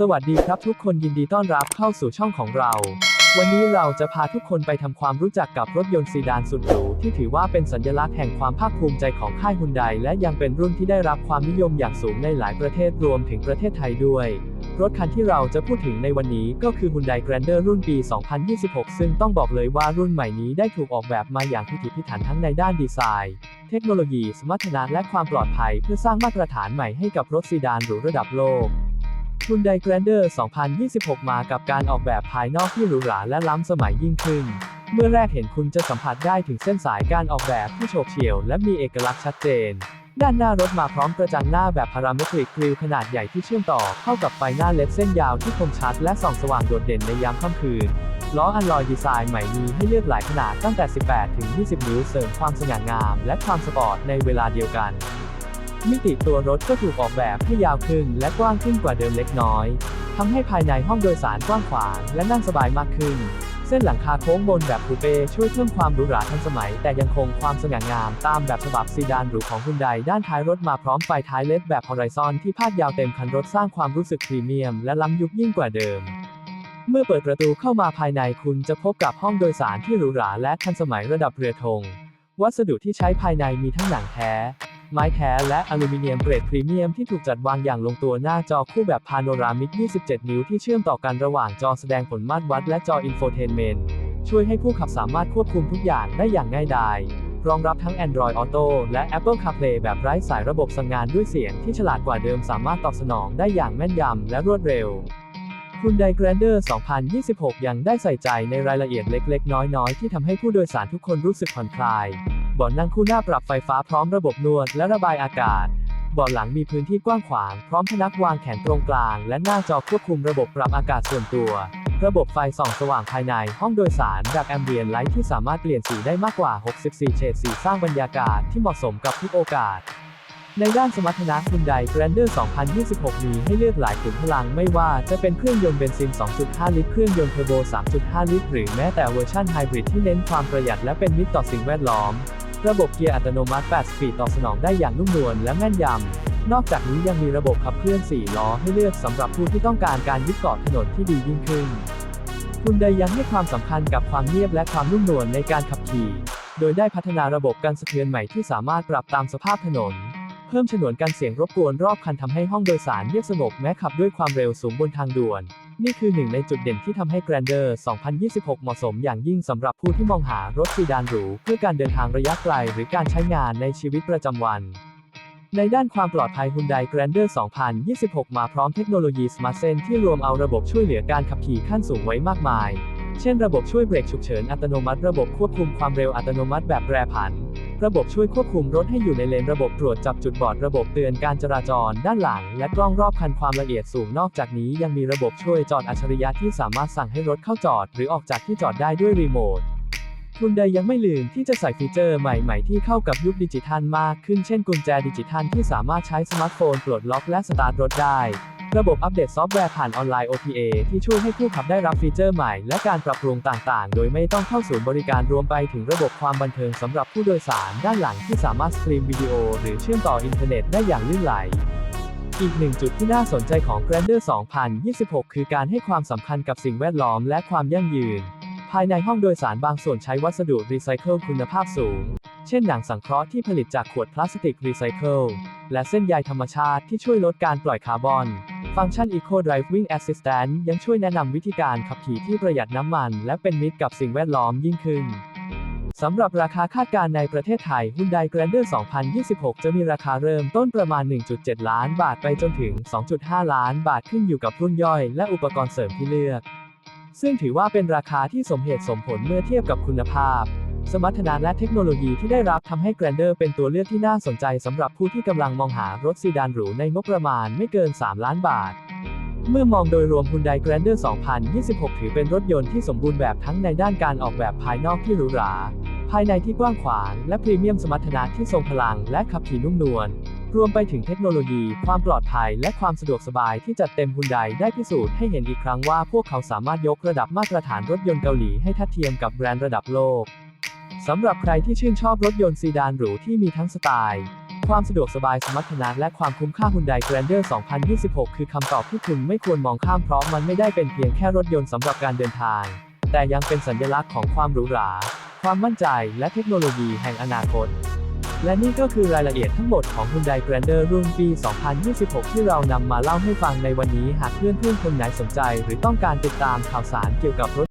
สวัสดีครับทุกคนยินดีต้อนรับเข้าสู่ช่องของเรา วันนี้เราจะพาทุกคนไปทำความรู้จักกับรถยนต์ซีดานสุดหรูที่ถือว่าเป็นสัญลักษณ์แห่งความภาคภูมิใจของค่ายฮุนไดและยังเป็นรุ่นที่ได้รับความนิยมอย่างสูงในหลายประเทศรวมถึงประเทศไทยด้วย รถคันที่เราจะพูดถึงในวันนี้ก็คือ Hyundai Grander รุ่นปี 2026 ซึ่งต้องบอกเลยว่ารุ่นใหม่นี้ได้ถูกออกแบบมาอย่างพิถีพิถันทั้งในด้านดีไซน์เทคโนโลยีสมรรถนะและความปลอดภัย เพื่อสร้างมาตรฐานใหม่ให้กับรถซีดานหรูระดับโลก Hyundai Grandeur 2026 มากับการออกแบบภายนอกที่หรูหราและล้ำสมัยยิ่งขึ้น เมื่อแรกเห็นคุณจะสัมผัสได้ถึงเส้นสายการออกแบบที่โฉบเฉี่ยวและมีเอกลักษณ์ชัดเจน ด้านหน้ารถมาพร้อมกระจังหน้าแบบพาราเมตริกกริลขนาดใหญ่ที่เชื่อมต่อเข้ากับไฟหน้าเล็ดเส้นยาวที่คมชัดและส่องสว่างโดดเด่นในยามค่ำคืน ล้ออัลลอยดีไซน์ใหม่มีให้เลือกหลายขนาดตั้งแต่ 18 ถึง 20 นิ้วเสริมความสง่างามและความสปอร์ตในเวลาเดียวกัน มิติตัวรถก็ถูกออกแบบให้ยาวขึ้นและกว้างขึ้นกว่าเดิมเล็กน้อยทำให้ภายในห้องโดยสารกว้างขวางและนั่งสบายมากขึ้น เส้นหลังคาโค้งบนแบบคูเป้ช่วยเพิ่มความหรูหราทันสมัย แต่ยังคงความสง่างามตามแบบฉบับซีดานหรูของฮุนไดด้านท้ายรถมาพร้อมไฟท้ายเลดแบบฮอริซอนที่พาดยาวเต็มคันรถสร้างความรู้สึกพรีเมียมและล้ำยุคยิ่งกว่าเดิมเมื่อเปิดประตูเข้ามาภายในคุณจะพบกับห้องโดยสารที่หรูหราและทันสมัยระดับเรือธง วัสดุที่ใช้ภายในมีทั้งหนังแท้ ไม้แท้และอลูมิเนียมเกรดพรีเมียมที่ถูกจัดวางอย่างลงตัวหน้าจอคู่แบบพาโนรามิก 27 นิ้วที่เชื่อมต่อกันระหว่างจอแสดงผลมาตรวัดและจออินโฟเทนเมนต์ช่วยให้ผู้ขับสามารถควบคุมทุกอย่างได้อย่างง่ายดายรองรับทั้ง Android Auto และ Apple CarPlay แบบไร้สายระบบสั่งงานด้วยเสียงที่ฉลาดกว่าเดิมสามารถตอบสนองได้อย่างแม่นยำและรวดเร็ว Hyundai Grandeur 2026 ยังได้ใส่ใจในรายละเอียดเล็ก ๆ น้อย ๆ ที่ทำให้ผู้โดยสารทุกคนรู้สึกผ่อนคลาย เบาะนั่งคู่หน้าปรับไฟฟ้าพร้อมระบบนวดและระบายอากาศ เบาะหลังมีพื้นที่กว้างขวาง พร้อมพนักวางแขนตรงกลาง และหน้าจอควบคุมระบบปรับอากาศส่วนตัว ระบบไฟส่องสว่างภายในห้องโดยสารแบบแอมเบียนไลท์ที่สามารถเปลี่ยนสีได้มากกว่า 64 เฉดสีสร้างบรรยากาศที่เหมาะสมกับทุกโอกาสในด้านสมรรถนะ Hyundai Grandeur 2026 มีให้เลือกหลายขุมพลังไม่ว่าจะเป็นเครื่องยนต์เบนซิน 2.5 ลิตร เครื่องยนต์เทอร์โบ 3.5 ลิตร หรือแม้แต่เวอร์ชันไฮบริดที่เน้นความประหยัดและเป็นมิตรต่อสิ่งแวดล้อม ระบบเกียร์อัตโนมัติ 8 สปีดตอบสนองได้อย่างนุ่มนวลและแม่นยำ นอกจากนี้ยังมีระบบขับเคลื่อน 4 ล้อให้เลือกสำหรับผู้ที่ต้องการการยึดเกาะถนนที่ดียิ่งขึ้นคุณไดยังให้ความสำคัญกับความเงียบและความนุ่มนวลในการขับขี่ โดยได้พัฒนาระบบกันสะเทือนใหม่ที่สามารถปรับตามสภาพถนน เพิ่มฉนวนกันเสียงรบกวนรอบคันทำให้ห้องโดยสารเงียบสงบแม้ขับด้วยความเร็วสูงบนทางด่วน นี่คือหนึ่งในจุดเด่นที่ทำให้ Grander 2026 เหมาะสมอย่างยิ่งสำหรับผู้ที่มองหารถซีดานหรู เพื่อการเดินทางระยะไกลหรือการใช้งานในชีวิตประจำวัน ในด้านความปลอดภัย Hyundai Grander 2026 มาพร้อมเทคโนโลยี Smart Sense ที่รวมเอาระบบช่วยเหลือการขับขี่ขั้นสูงไว้มากมาย เช่น ระบบช่วยเบรกฉุกเฉินอัตโนมัติ ระบบควบคุมความเร็วอัตโนมัติแบบแปรผัน ระบบช่วยควบคุมรถให้อยู่ในเลนระบบตรวจจับจุดบอดระบบเตือนการจราจรด้านหลัง และกล้องรอบคันความละเอียดสูงนอกจากนี้ยังมีระบบช่วยจอดอัจฉริยะที่สามารถสั่งให้รถเข้าจอด หรือออกจากที่จอดได้ด้วยรีโมทคุณใดยังไม่ลืมที่จะใส่ฟีเจอร์ใหม่ ๆ ที่เข้ากับยุคดิจิทัลมากขึ้นเช่นกุญแจดิจิทัลที่สามารถใช้สมาร์ทโฟนปลดล็อกและสตาร์ทรถได้ ระบบอัปเดตซอฟต์แวร์ผ่านออนไลน์ OTA ที่ช่วยให้ผู้ขับได้รับฟีเจอร์ใหม่ และการปรับปรุงต่างๆ โดยไม่ต้องเข้าศูนย์บริการรวมไปถึงระบบความบันเทิงสำหรับผู้โดยสารด้านหลังที่สามารถสตรีมวิดีโอหรือเชื่อมต่ออินเทอร์เน็ตได้อย่างลื่นไหลอีกหนึ่งจุดที่น่าสนใจของ Grander 2026 คือการให้ความสำคัญกับสิ่งแวดล้อมและความยั่งยืน ภายในห้องโดยสารบางส่วนใช้วัสดุรีไซเคิลคุณภาพสูง เช่นหนังสังเคราะห์ที่ผลิตจากขวดพลาสติกรีไซเคิล และเส้นใยธรรมชาติที่ช่วยลดการปล่อยคาร์บอน ฟังก์ชัน Eco Driving Assistant ยังช่วยแนะนำวิธีการขับขี่ที่ประหยัดน้ำมัน และเป็นมิตรกับสิ่งแวดล้อมยิ่งขึ้นสำหรับราคาคาดการณ์ในประเทศไทย Hyundai Grandeur 2026 จะมีราคาเริ่มต้นประมาณ 1.7 ล้านบาทไปจนถึง 2.5 ล้านบาทขึ้นอยู่กับรุ่นย่อยและอุปกรณ์เสริมที่เลือก ซึ่งถือว่าเป็นราคาที่สมเหตุสมผลเมื่อเทียบกับคุณภาพ สมรรถนะและเทคโนโลยีที่ได้รับทำให้ Grandeur เป็นตัวเลือกที่น่าสนใจสำหรับผู้ที่กำลังมองหารถซีดานหรูในงบประมาณไม่เกิน 3 ล้านบาท เมื่อมองโดยรวม Hyundai Grandeur 2026 ถือเป็นรถยนต์ที่สมบูรณ์แบบทั้งในด้านการออกแบบภายนอกที่หรูหรา ภายในที่กว้างขวาง และพรีเมียมสมรรถนะที่ทรงพลังและขับขี่นุ่มนวลรวมไปถึงเทคโนโลยี ความปลอดภัย และความสะดวกสบายที่จัดเต็ม Hyundai ได้พิสูจน์ให้เห็นอีกครั้งว่าพวกเขาสามารถยกระดับมาตรฐานรถยนต์เกาหลีให้ทัดเทียมกับแบรนด์ระดับโลก สำหรับใครที่ชื่นชอบรถยนต์ซีดานหรูที่มีทั้งสไตล์ ความสะดวกสบายสมรรถนะและความคุ้มค่า Hyundai Grandeur 2026 คือคำตอบที่คุณไม่ควรมองข้ามเพราะมันไม่ได้เป็นเพียงแค่รถยนต์สำหรับการเดินทาง แต่ยังเป็นสัญลักษณ์ของความหรูหรา ความมั่นใจ และเทคโนโลยีแห่งอนาคต และนี่ก็คือรายละเอียดทั้งหมดของ Hyundai Grander รุ่นปี 2026 ที่เรานำมาเล่าให้ฟังในวันนี้ หากเพื่อนๆคนไหนสนใจ หรือต้องการติดตามข่าวสารเกี่ยวกับรถ